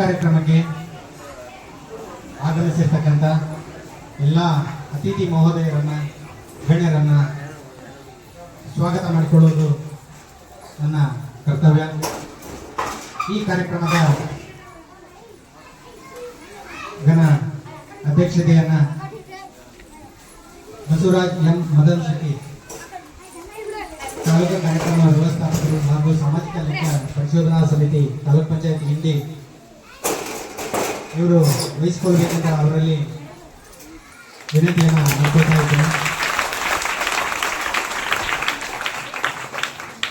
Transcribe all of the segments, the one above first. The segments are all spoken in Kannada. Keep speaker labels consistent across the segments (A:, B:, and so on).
A: ಕಾರ್ಯಕ್ರಮಕ್ಕೆ ಆಗಮಿಸಿರ್ತಕ್ಕಂಥ ಎಲ್ಲ ಅತಿಥಿ ಮಹೋದಯರನ್ನ, ಗಣ್ಯರನ್ನ ಸ್ವಾಗತ ಮಾಡಿಕೊಳ್ಳುವುದು ನನ್ನ ಕರ್ತವ್ಯ. ಈ ಕಾರ್ಯಕ್ರಮದ ಘನ ಅಧ್ಯಕ್ಷತೆಯನ್ನ ಬಸವರಾಜ್ ಎಂ. ಮದನ್ ಶೆಟ್ಟಿ ತಾಲೂಕು ಕಾರ್ಯಕ್ರಮ ವ್ಯವಸ್ಥಾಪಕರು ಹಾಗೂ ಸಾಮಾಜಿಕ ಲೆಕ್ಕ ಪರಿಶೋಧನಾ ಸಮಿತಿ, ತಾಲೂಕ್ ಪಂಚಾಯತ್ ಹಿಂಡಿ ಇವರು ವಹಿಸಿಕೊಳ್ಬೇಕಂತ ಅವರಲ್ಲಿ ವಿನಂತಿಯನ್ನು ಮಾಡ್ಕೊಳ್ತಾ ಇದ್ದೇನೆ.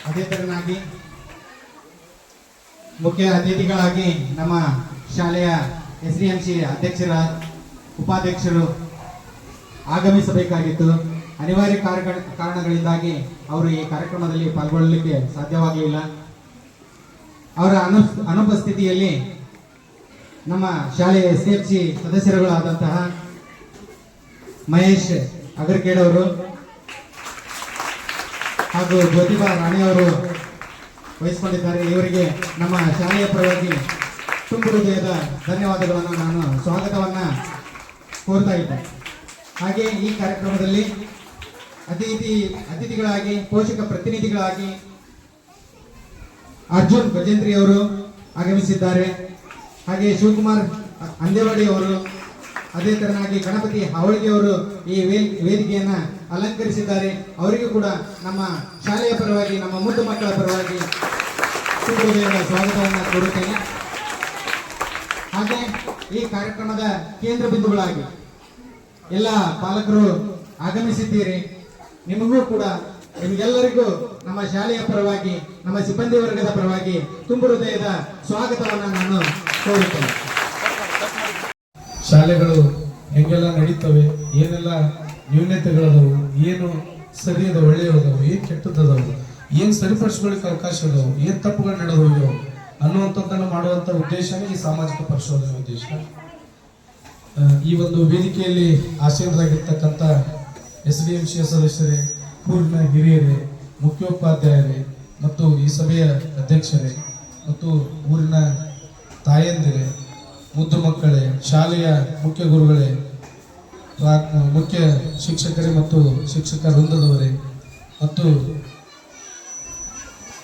A: ಅದೇ ತರನಾಗಿ ಮುಖ್ಯ ಅತಿಥಿಗಳಾಗಿ ನಮ್ಮ ಶಾಲೆಯ ಎಸ್ ಡಿ ಎಂ ಸಿ ಅಧ್ಯಕ್ಷರ, ಉಪಾಧ್ಯಕ್ಷರು ಆಗಮಿಸಬೇಕಾಗಿತ್ತು. ಅನಿವಾರ್ಯ ಕಾರಣ- ಕಾರಣಗಳಿಂದಾಗಿ ಅವರು ಈ ಕಾರ್ಯಕ್ರಮದಲ್ಲಿ ಪಾಲ್ಗೊಳ್ಳಲಿಕ್ಕೆ ಸಾಧ್ಯವಾಗಲಿಲ್ಲ ಅವರ ಅನು ಅನುಪಸ್ಥಿತಿಯಲ್ಲಿ ನಮ್ಮ ಶಾಲೆಯ ಎಸ್ ಎಫ್ ಸಿ ಸದಸ್ಯರುಗಳಾದಂತಹ ಮಹೇಶ್ ಅಗರ್ಕೇಡ್ ಅವರು ಹಾಗೂ ರಾಣಿ ಅವರು ವಹಿಸಿಕೊಂಡಿದ್ದಾರೆ. ಇವರಿಗೆ ನಮ್ಮ ಶಾಲೆಯ ಪರವಾಗಿ ತುಂಬು ಹೃದಯದ ಧನ್ಯವಾದಗಳನ್ನು ನಾನು ಸ್ವಾಗತವನ್ನು ಕೋರ್ತಾ ಇದ್ದೆ. ಹಾಗೆ ಈ ಕಾರ್ಯಕ್ರಮದಲ್ಲಿ ಅತಿಥಿ, ಅತಿಥಿಗಳಾಗಿ, ಪೋಷಕ ಪ್ರತಿನಿಧಿಗಳಾಗಿ ಅರ್ಜುನ್ ಗಜೇಂದ್ರಿ ಅವರು ಆಗಮಿಸಿದ್ದಾರೆ. ಹಾಗೆ ಶಿವಕುಮಾರ್ ಅಂದೇವಾಡಿ ಅವರು ಅದೇ ತರನಾಗಿ ಗಣಪತಿ ಹಾವಳಿಗೆ ಅವರು ಈ ವೇದಿಕೆಯನ್ನ ಅಲಂಕರಿಸಿದ್ದಾರೆ. ಅವರಿಗೂ ಕೂಡ ನಮ್ಮ ಶಾಲೆಯ ಪರವಾಗಿ, ನಮ್ಮ ಮುದ್ದು ಮಕ್ಕಳ ಪರವಾಗಿ ಸ್ವಾಗತವನ್ನು ಕೋರುತ್ತೇನೆ. ಹಾಗೆ ಈ ಕಾರ್ಯಕ್ರಮದ ಕೇಂದ್ರ ಬಿಂದುಗಳಾಗಿ ಎಲ್ಲ ಪಾಲಕರು ಆಗಮಿಸಿದ್ದೀರಿ. ನಿಮಗೂ ಕೂಡ, ನಿಮಗೆಲ್ಲರಿಗೂ ನಮ್ಮ ಶಾಲೆಯ ಪರವಾಗಿ, ನಮ್ಮ ಸಿಬ್ಬಂದಿ ವರ್ಗದ ಪರವಾಗಿ ತುಂಬು ಹೃದಯದ ಸ್ವಾಗತವನ್ನು ನಾನು
B: ಶಾಲೆಗಳು ಹೆಂಗೆಲ್ಲ ನಡೀತವೆ, ಏನೆಲ್ಲ ನ್ಯೂನತೆಗಳದಾವು, ಏನು ಸರಿಯದ ಒಳ್ಳೆಯದವು, ಏನ್ ಕೆಟ್ಟದವು ಏನ್ ಸರಿಪಡಿಸ್ಕೊಳ್ಳಿಕ್ಕೆ ಅವಕಾಶ ಅದಾವು ಏನ್ ತಪ್ಪುಗಳು ನಡೆದವು ಅನ್ನುವಂಥದ್ದನ್ನು ಮಾಡುವಂತ ಉದ್ದೇಶನೇ ಈ ಸಾಮಾಜಿಕ ಪರಿಶೋಧನೆ ಉದ್ದೇಶ. ಈ ಒಂದು ವೇದಿಕೆಯಲ್ಲಿ ಆಸೀನರಾಗಿರ್ತಕ್ಕಂಥ ಎಸ್ ಡಿ ಎಂ ಸಿ ಸದಸ್ಯರೇ ಊರಿನ ಹಿರಿಯರೇ, ಮುಖ್ಯೋಪಾಧ್ಯಾಯರೇ ಮತ್ತು ಈ ಸಭೆಯ ಅಧ್ಯಕ್ಷರೇ ಮತ್ತು ಊರಿನ ತಾಯಂದಿರೇ, ಮುದ್ದು ಮಕ್ಕಳೇ, ಶಾಲೆಯ ಮುಖ್ಯ ಗುರುಗಳೇ ಮುಖ್ಯ ಶಿಕ್ಷಕರೇ ಮತ್ತು ಶಿಕ್ಷಕ ವೃಂದದವರೇ, ಮತ್ತು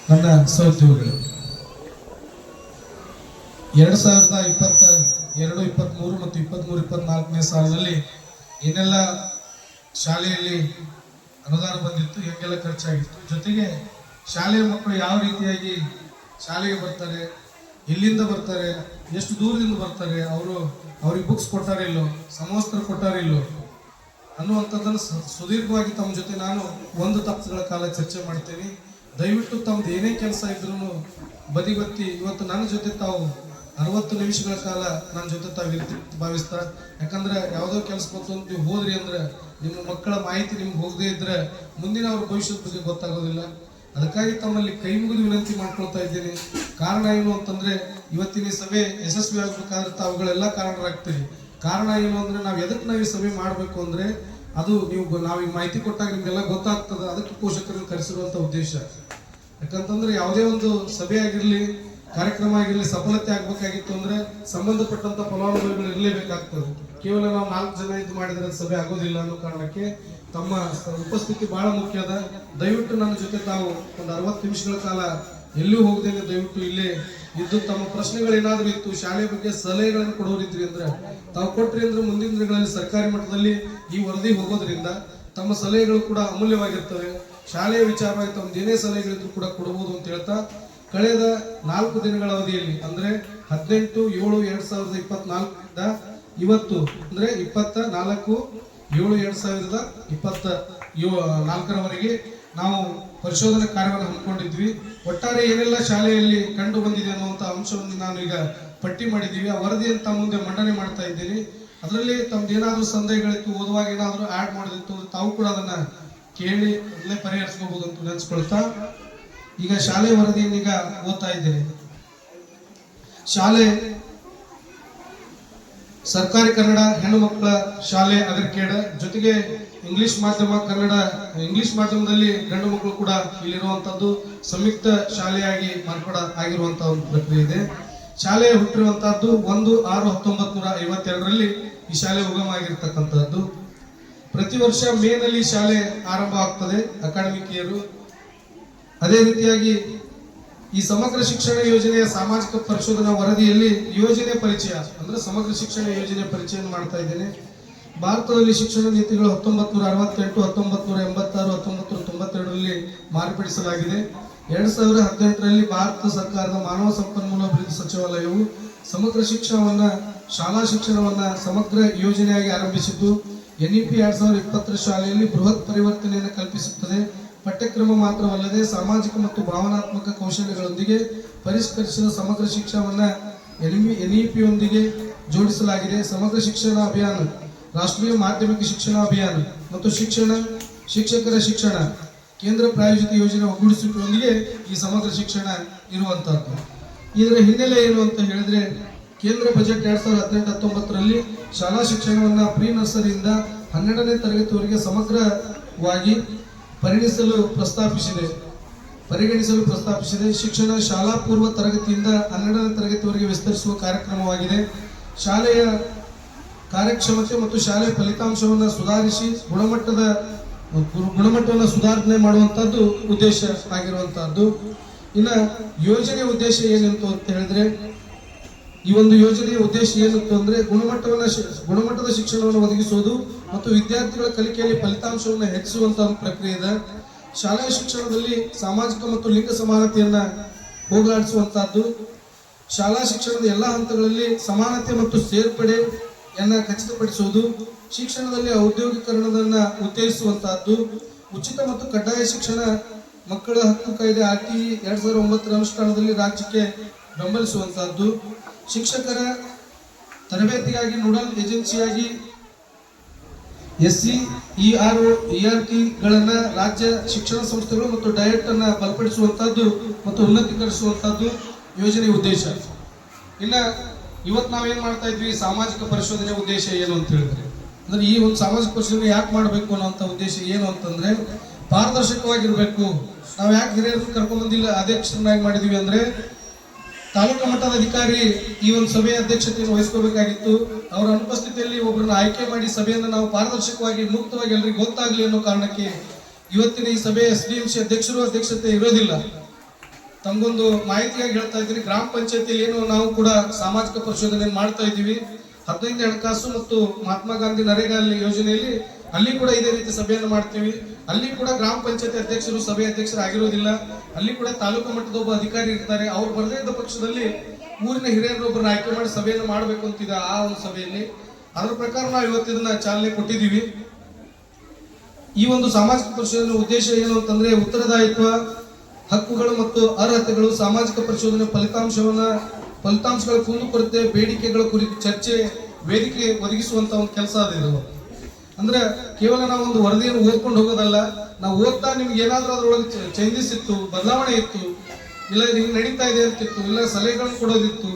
B: ನನ್ನ ಸಹೋದ್ಯೋಗಿಗಳು. ಎರಡು ಸಾವಿರದ ಇಪ್ಪತ್ತ ಎರಡು ಇಪ್ಪತ್ತ್ಮೂರು ಮತ್ತು ಇಪ್ಪತ್ತ್ಮೂರು ಇಪ್ಪತ್ನಾಲ್ಕನೇ ಸಾಲಿನಲ್ಲಿ ಏನೆಲ್ಲ ಶಾಲೆಯಲ್ಲಿ ಅನುದಾನ ಬಂದಿತ್ತು, ಹೆಂಗೆಲ್ಲ ಖರ್ಚಾಗಿತ್ತು, ಜೊತೆಗೆ ಶಾಲೆಯ ಮಕ್ಕಳು ಯಾವ ರೀತಿಯಾಗಿ ಶಾಲೆಗೆ ಬರ್ತಾರೆ ಎಲ್ಲಿಂದ ಬರ್ತಾರೆ? ಎಷ್ಟು ದೂರದಿಂದ ಬರ್ತಾರೆ? ಅವರು ಅವ್ರಿಗೆ ಬುಕ್ಸ್ ಕೊಡ್ತಾರೆ ಇಲ್ಲೋ? ಸಮವಸ್ತ್ರ ಕೊಟ್ಟಾರ ಇಲ್ಲೋ? ಅನ್ನುವಂಥದ್ದನ್ನು ಸುದೀರ್ಘವಾಗಿ ತಮ್ಮ ಜೊತೆ ನಾನು ಒಂದು ತಪ್ಪುಗಳ ಕಾಲ ಚರ್ಚೆ ಮಾಡ್ತೇನೆ. ದಯವಿಟ್ಟು ತಮ್ಮದು ಏನೇ ಕೆಲಸ ಇದ್ರೂ ಬದಿ ಬತ್ತಿ, ಇವತ್ತು ನನ್ನ ಜೊತೆ ತಾವು ಅರವತ್ತು ನಿಮಿಷಗಳ ಕಾಲ ನನ್ನ ಜೊತೆ ತಾವು ಇರ್ತಿ, ಭಾವಿಸ್ತಾ, ಯಾಕಂದ್ರೆ ಯಾವುದೋ ಕೆಲಸ ಬಂತು ಅಂತ ನೀವು ಹೋದ್ರಿ ಅಂದ್ರೆ ನಿಮ್ಮ ಮಕ್ಕಳ ಮಾಹಿತಿ ನಿಮ್ಗೆ ಹೋಗದೇ ಇದ್ರೆ ಮುಂದಿನ ಅವ್ರ ಭವಿಷ್ಯದ ಬಗ್ಗೆ ಗೊತ್ತಾಗೋದಿಲ್ಲ. ಅದಕ್ಕಾಗಿ ತಮ್ಮಲ್ಲಿ ಕೈ ಮುಗಿದು ವಿನಂತಿ ಮಾಡ್ಕೊಳ್ತಾ ಇದ್ದೀನಿ. ಕಾರಣ ಏನು ಅಂತಂದ್ರೆ, ಇವತ್ತಿನ ಸಭೆ ಯಶಸ್ವಿ ಆಗ್ಬೇಕಾದ್ರೆ ತಾವುಗಳೆಲ್ಲ ಕಾರಣರಾಗ್ತೀರಿ. ಕಾರಣ ಏನು ಅಂದ್ರೆ, ನಾವು ಎದಕ್ಕೆ ನಾವು ಈ ಸಭೆ ಮಾಡಬೇಕು ಅಂದ್ರೆ, ಅದು ನೀವು ನಾವು ಮಾಹಿತಿ ಕೊಟ್ಟಾಗ ನಿಮ್ಗೆಲ್ಲ ಗೊತ್ತಾಗ್ತದೆ. ಅದಕ್ಕೆ ಪೋಷಕರನ್ನು ಕರೆಸಿರುವಂತ ಉದ್ದೇಶ. ಯಾಕಂತಂದ್ರೆ ಯಾವುದೇ ಒಂದು ಸಭೆ ಆಗಿರ್ಲಿ, ಕಾರ್ಯಕ್ರಮ ಆಗಿರ್ಲಿ, ಸಫಲತೆ ಆಗ್ಬೇಕಾಗಿತ್ತು ಅಂದ್ರೆ, ಸಂಬಂಧಪಟ್ಟಂತ ಫಲಾನುಭವಿಗಳು ಇರಲೇಬೇಕಾಗ್ತದೆ. ಕೇವಲ ನಾವು ನಾಲ್ಕು ಜನ ಇದು ಮಾಡಿದ್ರೆ ಸಭೆ ಆಗೋದಿಲ್ಲ ಅನ್ನೋ ಕಾರಣಕ್ಕೆ ತಮ್ಮ ಉಪಸ್ಥಿತಿ ಬಹಳ ಮುಖ್ಯ ಅದ. ದಯವಿಟ್ಟು ನನ್ನ ಜೊತೆ ತಾವು ಒಂದು ಅರವತ್ತು ನಿಮಿಷಗಳ ಕಾಲ ಎಲ್ಲೂ ಹೋಗದೆ ದಯವಿಟ್ಟು ಇಲ್ಲೇ ಇದ್ದು ತಮ್ಮ ಪ್ರಶ್ನೆಗಳೇನಾದ್ರೂ ಇತ್ತು, ಶಾಲೆ ಬಗ್ಗೆ ಸಲಹೆಗಳನ್ನು ಕೊಡೋರಿದ್ರಿ ಅಂದ್ರೆ ತಾವು ಕೊಟ್ರಿ ಅಂದ್ರೆ ಮುಂದಿನ ದಿನಗಳಲ್ಲಿ ಸರ್ಕಾರಿ ಮಟ್ಟದಲ್ಲಿ ಈ ವರದಿ ಹೋಗೋದ್ರಿಂದ ತಮ್ಮ ಸಲಹೆಗಳು ಕೂಡ ಅಮೂಲ್ಯವಾಗಿರ್ತವೆ. ಶಾಲೆಯ ವಿಚಾರವಾಗಿ ತಮ್ಮ ಏನೇ ಸಲಹೆಗಳಿದ್ರು ಕೂಡ ಕೊಡಬಹುದು ಅಂತ ಹೇಳ್ತಾ, ಕಳೆದ ನಾಲ್ಕು ದಿನಗಳ ಅವಧಿಯಲ್ಲಿ ಅಂದ್ರೆ ಹದಿನೆಂಟು, ಏಳು, ಎರಡ್ ಸಾವಿರದ ಇಪ್ಪತ್ನಾಲ್ಕರಿಂದ ಇವತ್ತು ಅಂದ್ರೆ ಇಪ್ಪತ್ತ ನಾಲ್ಕು ಏಳು, ಎರಡು ಸಾವಿರದ ಇಪ್ಪತ್ತ ಯೋ- ನಾಲ್ಕರವರೆಗೆ ನಾವು ಪರಿಶೋಧನಾ ಕಾರ್ಯವನ್ನು ಹಮ್ಮಿಕೊಂಡಿದ್ವಿ. ಒಟ್ಟಾರೆ ಏನೆಲ್ಲ ಶಾಲೆಯಲ್ಲಿ ಕಂಡು ಬಂದಿದೆ ಅನ್ನುವಂಥ ಅಂಶವನ್ನು ನಾನು ಈಗ ಪಟ್ಟಿ ಮಾಡಿದ್ದೀವಿ. ಆ ವರದಿಯನ್ನು ತಮ್ಮ ಮುಂದೆ ಮಂಡನೆ ಮಾಡ್ತಾ ಇದ್ದೀನಿ. ಅದರಲ್ಲಿ ತಮ್ದು ಏನಾದರೂ ಸಂದೇಹಗಳಿತ್ತು, ಓದುವಾಗ ಏನಾದರೂ ಆ್ಯಡ್ ಮಾಡೋದಿತ್ತು ತಾವು ಕೂಡ ಅದನ್ನು ಕೇಳಿ, ಅದನ್ನೇ ಪರಿಹರಿಸ್ಕೋಬಹುದು ಅಂತ ನೆನೆಸ್ಕೊಳ್ತಾ ಈಗ ಶಾಲೆ ವರದಿಯನ್ನು ಈಗ ಓದ್ತಾ ಇದ್ದೇನೆ. ಶಾಲೆ ಸರ್ಕಾರಿ ಕನ್ನಡ ಹೆಣ್ಣು ಮಕ್ಕಳ ಶಾಲೆ ಕೇಡ ಜೊತೆಗೆ ಇಂಗ್ಲಿಷ್ ಮಾಧ್ಯಮ ಕನ್ನಡ, ಇಂಗ್ಲಿಷ್ ಮಾಧ್ಯಮದಲ್ಲಿ ಗಂಡು ಮಕ್ಕಳು ಕೂಡ ಇಲ್ಲಿರುವಂತದ್ದು ಸಂಯುಕ್ತ ಶಾಲೆಯಾಗಿ ಮಾರ್ಪಾಡ ಆಗಿರುವಂತಹ ಒಂದು ಪ್ರಕ್ರಿಯೆ ಇದೆ. ಶಾಲೆ ಹುಟ್ಟಿರುವಂತಹದ್ದು ಒಂದು ಆರು ಹತ್ತೊಂಬತ್ ನೂರ ಐವತ್ತೆರಡರಲ್ಲಿ ಈ ಶಾಲೆ ಉಗಮ ಆಗಿರ್ತಕ್ಕಂಥದ್ದು ಪ್ರತಿ ವರ್ಷ ಮೇನಲ್ಲಿ ಶಾಲೆ ಆರಂಭ ಆಗ್ತದೆ ಅಕಾಡೆಮಿಕ್ ಇಯರು. ಅದೇ ರೀತಿಯಾಗಿ ಈ ಸಮಗ್ರ ಶಿಕ್ಷಣ ಯೋಜನೆಯ ಸಾಮಾಜಿಕ ಪರಿಶೋಧನಾ ವರದಿಯಲ್ಲಿ ಯೋಜನೆ ಪರಿಚಯ, ಅಂದ್ರೆ ಸಮಗ್ರ ಶಿಕ್ಷಣ ಯೋಜನೆ ಪರಿಚಯ ಮಾಡ್ತಾ ಇದ್ದೇನೆ. ಭಾರತದಲ್ಲಿ ಶಿಕ್ಷಣ ನೀತಿಗಳು ಹತ್ತೊಂಬತ್ತು ನೂರ ಅರವತ್ತೆಂಟು ಹತ್ತೊಂಬತ್ತು ನೂರ ಎಂಬತ್ತಾರು ಹತ್ತೊಂಬತ್ತು ನೂರ ತೊಂಬತ್ತೆರಡರಲ್ಲಿ ಮಾರ್ಪಡಿಸಲಾಗಿದೆ. ಎರಡ್ ಸಾವಿರದ ಹದಿನೆಂಟರಲ್ಲಿ ಭಾರತ ಸರ್ಕಾರದ ಮಾನವ ಸಂಪನ್ಮೂಲ ಅಭಿವೃದ್ಧಿ ಸಚಿವಾಲಯವು ಸಮಗ್ರ ಶಿಕ್ಷಣವನ್ನ, ಶಾಲಾ ಶಿಕ್ಷಣವನ್ನ ಸಮಗ್ರ ಯೋಜನೆಯಾಗಿ ಆರಂಭಿಸಿದ್ದು. ಎನ್ಇಪಿ ಎರಡ್ ಸಾವಿರದ ಇಪ್ಪತ್ತರ ಶಾಲೆಯಲ್ಲಿ ಬೃಹತ್ ಪರಿವರ್ತನೆಯನ್ನು ಕಲ್ಪಿಸುತ್ತದೆ. ಪಠ್ಯಕ್ರಮ ಮಾತ್ರವಲ್ಲದೆ ಸಾಮಾಜಿಕ ಮತ್ತು ಭಾವನಾತ್ಮಕ ಕೌಶಲ್ಯಗಳೊಂದಿಗೆ ಪರಿಷ್ಕರಿಸಿದ ಸಮಗ್ರ ಶಿಕ್ಷಣವನ್ನು ಎನ್ಇ ಎನ್ಇಪಿಯೊಂದಿಗೆ ಜೋಡಿಸಲಾಗಿದೆ. ಸಮಗ್ರ ಶಿಕ್ಷಣ ಅಭಿಯಾನ, ರಾಷ್ಟ್ರೀಯ ಮಾಧ್ಯಮಿಕ ಶಿಕ್ಷಣ ಅಭಿಯಾನ ಮತ್ತು ಶಿಕ್ಷಣ, ಶಿಕ್ಷಕರ ಶಿಕ್ಷಣ ಕೇಂದ್ರ ಪ್ರಾಯೋಜಿತ ಯೋಜನೆ ಒಗ್ಗೂಡಿಸುವಿಕೆಯೊಂದಿಗೆ ಈ ಸಮಗ್ರ ಶಿಕ್ಷಣ ಇರುವಂತಹದ್ದು. ಇದರ ಹಿನ್ನೆಲೆ ಏನು ಅಂತ ಹೇಳಿದ್ರೆ, ಕೇಂದ್ರ ಬಜೆಟ್ ಎರಡ್ ಸಾವಿರದ ಹದಿನೆಂಟು, ಹತ್ತೊಂಬತ್ತರಲ್ಲಿ ಶಾಲಾ ಶಿಕ್ಷಣವನ್ನು ಪ್ರೀ ನರ್ಸರಿಯಿಂದ ಹನ್ನೆರಡನೇ ತರಗತಿವರೆಗೆ ಸಮಗ್ರವಾಗಿ ಪರಿಗಣಿಸಲು ಪ್ರಸ್ತಾಪಿಸಿದೆ. ಪರಿಗಣಿಸಲು ಪ್ರಸ್ತಾಪಿಸಿದೆ. ಶಿಕ್ಷಣ ಶಾಲಾ ಪೂರ್ವ ತರಗತಿಯಿಂದ ಹನ್ನೆರಡನೇ ತರಗತಿವರೆಗೆ ವಿಸ್ತರಿಸುವ ಕಾರ್ಯಕ್ರಮವಾಗಿದೆ. ಶಾಲೆಯ ಕಾರ್ಯಕ್ಷಮತೆ ಮತ್ತು ಶಾಲೆಯ ಫಲಿತಾಂಶವನ್ನು ಸುಧಾರಿಸಿ ಗುಣಮಟ್ಟದ ಗುಣಮಟ್ಟವನ್ನು ಸುಧಾರಣೆ ಮಾಡುವಂಥದ್ದು ಉದ್ದೇಶ ಆಗಿರುವಂತಹದ್ದು. ಇನ್ನು ಯೋಜನೆ ಉದ್ದೇಶ ಏನಂತ ಅಂತ ಹೇಳಿದ್ರೆ ಈ ಒಂದು ಯೋಜನೆಯ ಉದ್ದೇಶ ಏನಿತ್ತು ಅಂದ್ರೆ ಗುಣಮಟ್ಟವನ್ನ ಗುಣಮಟ್ಟದ ಶಿಕ್ಷಣವನ್ನು ಒದಗಿಸುವುದು ಮತ್ತು ವಿದ್ಯಾರ್ಥಿಗಳ ಕಲಿಕೆಯಲ್ಲಿ ಫಲಿತಾಂಶವನ್ನು ಹೆಚ್ಚಿಸುವಂತಹ ಒಂದು ಪ್ರಕ್ರಿಯೆ ಇದೆ. ಶಾಲೆಯ ಶಿಕ್ಷಣದಲ್ಲಿ ಸಾಮಾಜಿಕ ಮತ್ತು ಲಿಂಗ ಸಮಾನತೆಯನ್ನ ಹೋಗಲಾಡಿಸುವಂತಹದ್ದು. ಶಾಲಾ ಶಿಕ್ಷಣದ ಎಲ್ಲ ಹಂತಗಳಲ್ಲಿ ಸಮಾನತೆ ಮತ್ತು ಸೇರ್ಪಡೆಯನ್ನ ಖಚಿತಪಡಿಸುವುದು. ಶಿಕ್ಷಣದಲ್ಲಿ ಔದ್ಯೋಗೀಕರಣದನ್ನ ಉತ್ತೇಜಿಸುವಂತಹದ್ದು. ಉಚಿತ ಮತ್ತು ಕಡ್ಡಾಯ ಶಿಕ್ಷಣ ಮಕ್ಕಳ ಹಕ್ಕು ಕಾಯ್ದೆ ಆರ್ ಟಿ ಎರಡ್ ಸಾವಿರದ ಒಂಬತ್ತರ ಅನುಷ್ಠಾನದಲ್ಲಿ ರಾಜ್ಯಕ್ಕೆ ಬೆಂಬಲಿಸುವಂತಹದ್ದು. ಶಿಕ್ಷಕರ ತರಬೇತಿಗಾಗಿ nodal ಏಜೆನ್ಸಿಯಾಗಿ S C E R O R ಟಿಗಳನ್ನ ರಾಜ್ಯ ಶಿಕ್ಷಣ ಸಂಸ್ಥೆಗಳು ಮತ್ತು ಡಯಟ್ ಅನ್ನ ಬಲಪಡಿಸುವಂತಹದ್ದು ಮತ್ತು ಉನ್ನತೀಕರಿಸುವಂತಹದ್ದು ಯೋಜನೆ ಉದ್ದೇಶ. ಇನ್ನ ಇವತ್ತು ನಾವೇನ್ ಮಾಡ್ತಾ ಇದ್ವಿ? ಸಾಮಾಜಿಕ ಪರಿಶೋಧನೆ ಉದ್ದೇಶ ಏನು ಅಂತ ಹೇಳಿದ್ರೆ. ಅಂದ್ರೆ ಈ ಒಂದು ಸಾಮಾಜಿಕ ಪರಿಶೋಧನೆ ಯಾಕೆ ಮಾಡಬೇಕು ಅನ್ನೋಂಥ ಉದ್ದೇಶ ಏನು ಅಂತಂದ್ರೆ, ಪಾರದರ್ಶಕವಾಗಿರ್ಬೇಕು. ನಾವು ಯಾಕೆ ಹಿರಿಯರನ್ನು ಕರ್ಕೊಂಡ್ ಬಂದಿಲ್ಲ, ಅಧ್ಯಕ್ಷರನ್ನಾಗಿ ಮಾಡಿದೀವಿ ಅಂದ್ರೆ ತಾಲೂಕು ಮಟ್ಟದ ಅಧಿಕಾರಿ ಈ ಒಂದು ಸಭೆಯ ಅಧ್ಯಕ್ಷತೆಯನ್ನು ವಹಿಸ್ಕೋಬೇಕಾಗಿತ್ತು ಅವರ ಅನುಪಸ್ಥಿತಿಯಲ್ಲಿ ಒಬ್ಬರನ್ನ ಆಯ್ಕೆ ಮಾಡಿ ಸಭೆಯನ್ನು ನಾವು ಪಾರದರ್ಶಕವಾಗಿ ಮುಕ್ತವಾಗಿ ಎಲ್ಲರಿಗೂ ಗೊತ್ತಾಗಲಿ ಅನ್ನೋ ಕಾರಣಕ್ಕೆ ಇವತ್ತಿನ ಈ ಸಭೆ ಎಸ್ ಡಿ ಎಂ ಸಿ ಅಧ್ಯಕ್ಷರು ಅಧ್ಯಕ್ಷತೆ ಇರೋದಿಲ್ಲ. ತಮಗೊಂದು ಮಾಹಿತಿಯಾಗಿ ಹೇಳ್ತಾ ಇದ್ದೀನಿ. ಗ್ರಾಮ ಪಂಚಾಯತಿಯಲ್ಲಿ ಏನು ನಾವು ಕೂಡ ಸಾಮಾಜಿಕ ಪರಿಶೋಧನೆ ಮಾಡ್ತಾ ಇದ್ದೀವಿ. ಹದಿನೈದು ಹಣಕಾಸು ಮತ್ತು ಮಹಾತ್ಮ ಗಾಂಧಿ ನರೇಗಾ ಯೋಜನೆಯಲ್ಲಿ ಅಲ್ಲಿ ಕೂಡ ಇದೇ ರೀತಿ ಸಭೆಯನ್ನು ಮಾಡ್ತೀವಿ. ಅಲ್ಲಿ ಕೂಡ ಗ್ರಾಮ ಪಂಚಾಯತಿ ಅಧ್ಯಕ್ಷರು ಸಭೆ ಅಧ್ಯಕ್ಷರು ಆಗಿರೋದಿಲ್ಲ ಅಲ್ಲಿ ಕೂಡ ತಾಲೂಕು ಮಟ್ಟದ ಒಬ್ಬ ಅಧಿಕಾರಿ ಇರ್ತಾರೆ. ಅವ್ರು ಬರದೇ ಇದ್ದ ಪಕ್ಷದಲ್ಲಿ ಊರಿನ ಹಿರಿಯರೊಬ್ಬರನ್ನ ಆಯ್ಕೆ ಮಾಡಿ ಸಭೆಯನ್ನು ಮಾಡಬೇಕು ಅಂತಿದೆ ಆ ಒಂದು ಸಭೆಯಲ್ಲಿ. ಅದರ ಪ್ರಕಾರ ನಾವು ಇವತ್ತಿನ ಚಾಲನೆ ಕೊಟ್ಟಿದ್ದೀವಿ. ಈ ಒಂದು ಸಾಮಾಜಿಕ ಪರಿಶೋಧನೆ ಉದ್ದೇಶ ಏನು ಅಂತಂದ್ರೆ ಉತ್ತರದಾಯಿತ್ವ, ಹಕ್ಕುಗಳು ಮತ್ತು ಅರ್ಹತೆಗಳು ಸಾಮಾಜಿಕ ಪರಿಶೋಧನೆ ಫಲಿತಾಂಶವನ್ನ ಫಲಿತಾಂಶಗಳ ಕುಂದುಕೊರತೆ ಬೇಡಿಕೆಗಳ ಕುರಿತು ಚರ್ಚೆ, ವೇದಿಕೆ ಒದಗಿಸುವಂತ ಒಂದು ಕೆಲಸ ಅದು ಇದು. ಅಂದ್ರೆ ಕೇವಲ ನಾವು ಒಂದು ವರದಿಯನ್ನು ಓದ್ಕೊಂಡು ಹೋಗೋದಲ್ಲ, ನಾವು ಓದ್ತಾ ನಿಮ್ಗೆ ಏನಾದ್ರೂ ಅದ್ರೊಳಗೆ ಚೇಂಜಸ್ ಇತ್ತು ಬದಲಾವಣೆ ಇತ್ತು, ಇಲ್ಲ ಹಿಂಗ್ ನಡೀತಾ ಇದೆ ಅಂತಿತ್ತು ಇಲ್ಲ ಸಲಹೆಗಳನ್ನು ಕೊಡೋದಿತ್ತು,